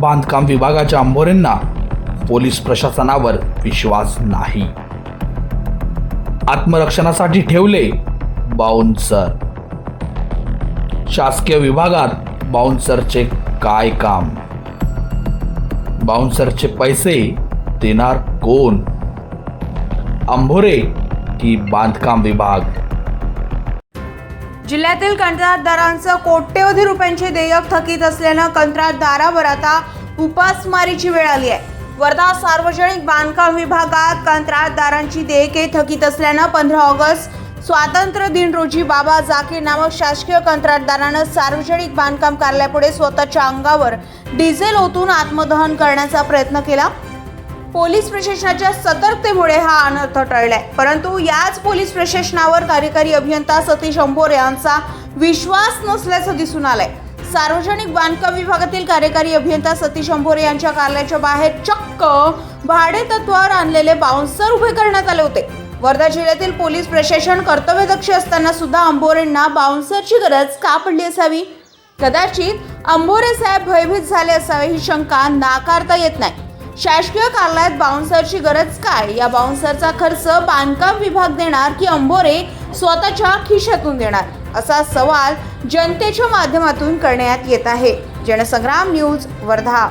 बांधकाम विभागाच्या अंभोरेंना पोलीस प्रशासनावर विश्वास नाही. आत्मरक्षणासाठी ठेवले बाउन्सर. शासकीय विभागात बाउन्सरचे काय काम? बाउन्सरचे पैसे देणार कोण? अंभोरे की बांधकाम विभाग? जिल्ह्यातील कंत्राटदारांचं कोट्यवधी रुपयांचे देयक थकीत असल्यानं कंत्राटदारावर आता उपासमारीची वेळ आली आहे. वर्धा सार्वजनिक बांधकाम विभागात कंत्राटदारांची देयके थकीत असल्यानं पंधरा ऑगस्ट स्वातंत्र्य दिन रोजी बाबा जाकीर नामक शासकीय कंत्राटदारानं सार्वजनिक बांधकाम कार्यालयापुढे स्वतःच्या अंगावर डिझेल ओतून आत्मदहन करण्याचा प्रयत्न केला. पोलीस प्रशासनाच्या सतर्कतेमुळे हा अनर्थ टळलाय. परंतु याच पोलीस प्रशासनावर कार्यकारी अभियंता सतीश अंभोर यांचा विश्वास नसल्याचं दिसून आलंय. सार्वजनिक बांधकाम विभागातील कार्यकारी अभियंता सतीश अंभोरे यांच्या कार्यालयाच्या बाहेर चक्क भाडे तत्वावर आणलेले बाउन्सर उभे करण्यात आले होते. वर्धा जिल्ह्यातील पोलीस प्रशासन कर्तव्यदक्ष असताना सुद्धा अंभोरेंना बाउन्सरची गरज का पडली असावी? कदाचित अंभोरे साहेब भयभीत झाले असावे ही शंका नाकारता येत नाही. शासकीय कार्यालयात बाउन्सरची गरज काय? या बाउन्सरचा खर्च बांधकाम विभाग देणार की अंबोरे स्वतःच्या खिशातून देणार? असा सवाल जनतेच्या माध्यमातून करण्यात येत आहे. जनसंग्राम न्यूज वर्धा.